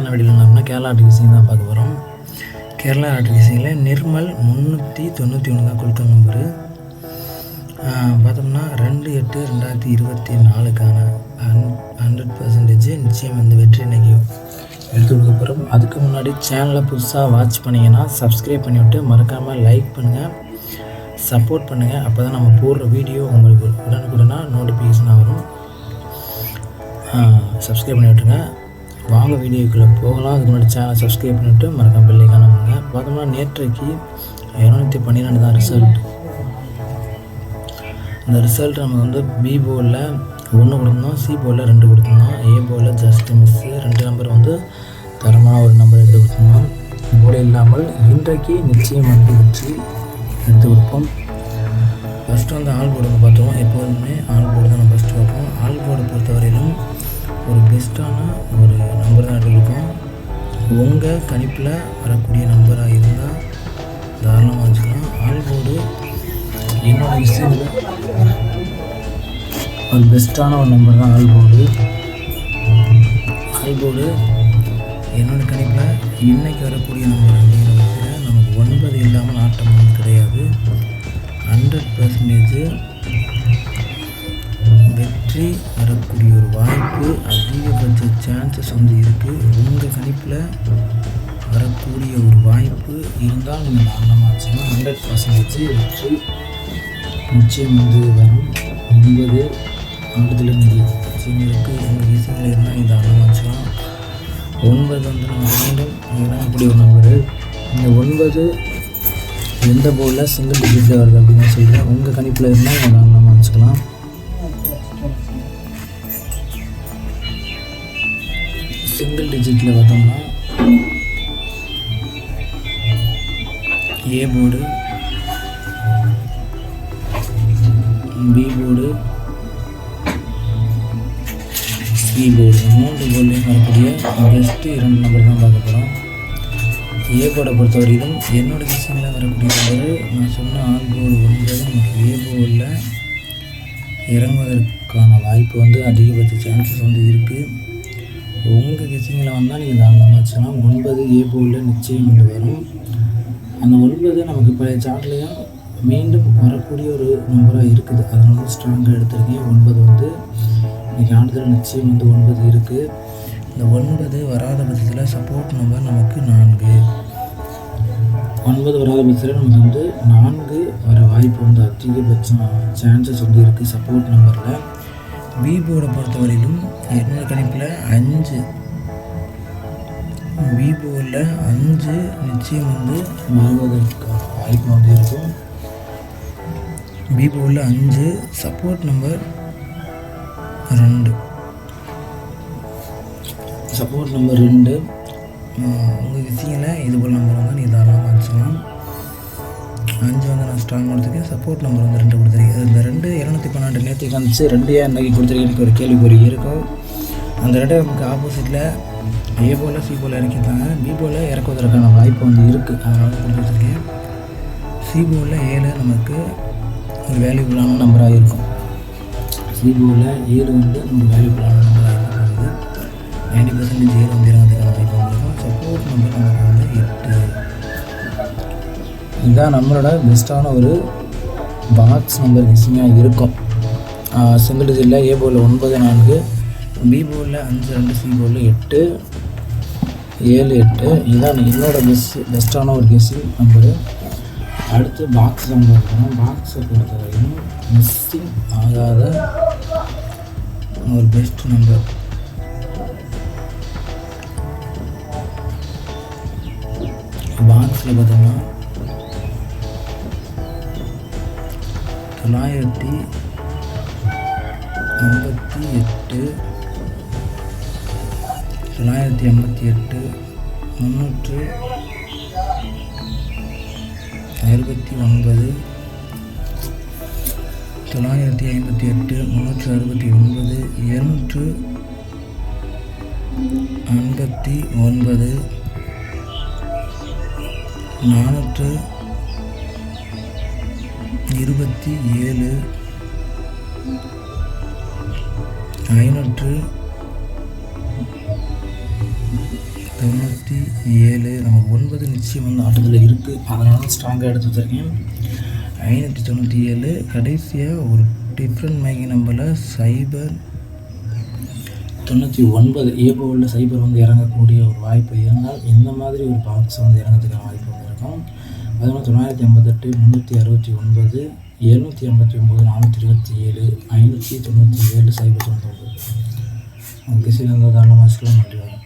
என்ன அப்படின்னா கேரளா ஆர்டிஃபிசிங் தான் பார்க்க போகிறோம் கேரளா ஆர்டிஃபிசிங்கில் நிர்மல் முந்நூற்றி தொண்ணூற்றி ஒன்று தான் கொடுத்த நம்பரு. பார்த்தோம்னா ரெண்டு எட்டு ரெண்டாயிரத்தி இருபத்தி நாலுக்கான ஹன் ஹண்ட்ரட் பர்சன்டேஜ் நிச்சயம் வந்து வெற்றி இன்றைக்கி எடுத்து கொடுக்க போகிறோம் அதுக்கு முன்னாடி சேனலை புதுசாக வாட்ச் பண்ணிங்கன்னா சப்ஸ்கிரைப் பண்ணிவிட்டு மறக்காமல் லைக் பண்ணுங்கள் சப்போர்ட் பண்ணுங்கள் அப்போ தான் நம்ம போடுற வீடியோ உங்களுக்கு உடனுக்குடனாக நோட்டிஃபிகேஷனாக வரும். சப்ஸ்கிரைப் பண்ணி விட்டுருங்க. வாங்க வீடியோக்குள்ளே போகலாம். அதுக்கு முன்னாடி சேனல் சப்ஸ்கிரைப் பண்ணிவிட்டு மறக்காம பெல்லை காணுங்க பார்த்தோம்னா நேற்றைக்கு இரநூத்தி பன்னிரெண்டு தான் ரிசல்ட் இந்த ரிசல்ட் நம்ம வந்து பி போர்டில் ஒன்று கொடுத்துருந்தோம் சி போர்டில் ரெண்டு கொடுத்துருந்தோம். ஏ போர்டில் ஜஸ்ட் மிஸ்ஸு ரெண்டு நம்பர் வந்து தரமான ஒரு நம்பர் எடுத்து கொடுத்துருந்தோம். போல இல்லாமல் இன்றைக்கு நிச்சயம் வந்து வெற்றி எடுத்து கொடுப்போம். ஃபஸ்ட்டு வந்து ஆள் போர்டு பார்த்தோம் எப்போதுமே ஆள் போர்டு தான் நம்ம ஃபஸ்ட்டு பார்ப்போம். ஆள் போர்டு பொறுத்தவரையிலும் ஒரு பெஸ்ட்டான ஒரு உங்கள் கணிப்பில் வரக்கூடிய நம்பராக இருந்தால் தாராளமாக வச்சுக்கலாம் ஆல் போர்டு என்னோட விஷயத்தில் ஒரு பெஸ்ட்டான ஒரு நம்பர் தான் ஆல் போர்டு ஆல் போர்டு என்னோட கணிப்பில் இன்றைக்கி வரக்கூடிய நம்பர் அப்படிங்கிற நமக்கு ஒன்பது இல்லாமல் ஆட்டம் வந்து கிடையாது. ஹண்ட்ரட் பர்சன்டேஜ் வெற்றி வரக்கூடிய ஒரு வாய்ப்பு அதிக சான்சஸ் வந்து இருக்குது உங்கள் கணிப்பில் வரக்கூடிய ஒரு வாய்ப்பு இருந்தால் நீங்கள் தாராளமாக வச்சுக்கலாம் ஹண்ட்ரட் பர்சன்டேஜ் வெற்றி நிச்சயம் வந்து வரும். ஒன்பது ஐம்பதுல நீங்கள் இருக்குது உங்கள் விஷயங்கள் இருந்தால் நீங்கள் தாராளமாக வச்சுக்கலாம் ஒன்பது வந்து நம்ம மீண்டும் இறங்கக்கூடிய ஒரு நம்பரு இந்த ஒன்பது எந்த போர்டில் சிங்கிள் டிஜிட்டில் வருது அப்படின்னு நான் சொல்கிறேன் உங்கள் கணிப்பில் இருந்தால் நீங்கள் தாராளமாக வச்சுக்கலாம் சிங்கிள் டிஜிட்டில் பார்த்தோம்னா A board B board C board மூன்று போர்டுலையும் வரக்கூடிய பெஸ்ட்டு இரண்டு நம்பர் தான் பார்க்க போகிறோம் ஏ போர்டை பொறுத்தவரையிலும் என்னோட விஷயங்களில் வரக்கூடிய நம்பர் நான் சொன்ன ஆல் போர்டு ஒன்பது நமக்கு ஏ போர்டில் இறங்குவதற்கான வாய்ப்பு வந்து அதிகபட்ச சான்சஸ் வந்து இருக்குது உங்கள் கிசிங்கில் வந்தால் நீங்கள் தாராளமாக வச்சுக்கலாம். ஒன்பது ஏ போல நிச்சயம் வந்து வரும். அந்த ஒன்பது நமக்கு பழைய சார்ட்லேயும் மீண்டும் வரக்கூடிய ஒரு நம்பராக இருக்குது. அதனால ஸ்ட்ராங்காக எடுத்திருக்கேன் ஒன்பது வந்து இன்றைக்கி ஆண்டுதல் நிச்சயம் வந்து ஒன்பது இருக்குது இந்த ஒன்பது வராத பட்சத்தில் சப்போர்ட் நம்பர் நமக்கு நான்கு. ஒன்பது வராத பட்சத்தில் நமக்கு வந்து நான்கு வர வாய்ப்பு வந்து அதிகபட்சம் சான்சஸ் வந்து இருக்குது சப்போர்ட் நம்பரில் பி பொறுத்தவரையிலும் என்னோட கணிப்பில் அஞ்சு. விபோவில் அஞ்சு நிச்சயம் வந்து வருவதற்கான வாய்ப்பு வந்து இருக்கும். விபோவில் அஞ்சு சப்போர்ட் நம்பர் ரெண்டு. சப்போர்ட் நம்பர் ரெண்டு. உங்கள் விஷயங்களில் இது போல் நம்பர் வந்து நீ தாராளமாக வச்சுக்கலாம் அஞ்சு வந்து ஸ்ட்ராங் பண்ணுறதுக்கு சப்போர்ட் நம்பர் வந்து ரெண்டு கொடுத்துருக்கேன் இந்த ரெண்டு இரநூத்தி பன்னெண்டு நேற்று காமிச்சு ரெண்டு ஏன் இன்றைக்கி கொடுத்துருக்கேன் ஒரு கேள்விக்குறி இருக்கும். அந்த ரெண்டு நமக்கு ஆப்போசிட்டில் ஏ போல் சி போல் இறக்கிட்டாங்க பி போல் இறக்குவதற்கான வாய்ப்பு வந்து இருக்குது அதனால் கொடுத்து வச்சுருக்கேன் சி போலில் ஏழு நமக்கு ஒரு வேல்யூபுளான நம்பராக இருக்கும். சி போலில் ஏழு வந்து நமக்கு வேல்யூபுளான நம்பராக இருக்கும். நைன்டி பர்சன்டேஜ் ஏழு வந்து இறங்கிறதுக்கான வாய்ப்பு வந்துருக்கும் சப்போர்ட் நம்பர் நமக்கு வந்து எட்டு. இதுதான் நம்மளோட பெஸ்ட்டான ஒரு பாக்ஸ் நம்பர் மிஸ்ஸிங்காக இருக்கும். சிங்கிள் டிஜிட்டில் ஏ போர்டில் ஒன்பது நான்கு பி போலில் அஞ்சு ரெண்டு சி போலில் எட்டு ஏழு எட்டு. இதுதான் என்னோட பெஸ் பெஸ்ட்டான ஒரு கெஸ்ஸிங் நம்பரு அடுத்து பாக்ஸ் நம்பர் இருக்கணும் பாக்ஸை பொறுத்தவரையும் மிஸ்ஸிங் ஆகாத ஒரு பெஸ்ட் நம்பர் பாக்ஸில் பார்த்தோம்னா ஐம்பத்தி எட்டு தொள்ளாயிரத்தி ஐம்பத்தி எட்டு முந்நூற்று அறுபத்தி ஒன்பது தொள்ளாயிரத்தி ஐம்பத்தி எட்டு முந்நூற்று அறுபத்தி ஒன்பது இரநூற்று ஐம்பத்தி ஒன்பது நானூற்று இருபத்தி ஏழு ஐநூற்று தொண்ணூற்றி ஏழு. நமக்கு ஒன்பது நிச்சயம் வந்து ஆட்டத்தில் இருக்குது அதனால தான் ஸ்ட்ராங்காக எடுத்து வச்சுருக்கேன். ஐநூற்றி தொண்ணூற்றி ஏழு. கடைசியாக ஒரு டிஃப்ரெண்ட் மேகி நம்பரில் சைபர் தொண்ணூற்றி ஒன்பது. ஏபோவில் சைபர் வந்து இறங்கக்கூடிய ஒரு வாய்ப்பு இருந்தால் இந்த மாதிரி ஒரு பாக்ஸ் வந்து இறங்கிறதுக்கான வாய்ப்பு வந்து இருக்கும். பதினொன்று தொள்ளாயிரத்தி ஐம்பத்தெட்டு முந்நூற்றி அறுபத்தி ஒன்பது. எழுநூற்றி ஐம்பத்தி ஒம்பது நானூற்றி இருபத்தி ஏழு ஐநூற்றி தொண்ணூற்றி ஏழு சைபர் தொண்ணூற்றி ஒன்பது உங்களுக்கு சில தாராளமாக நன்றி வரும்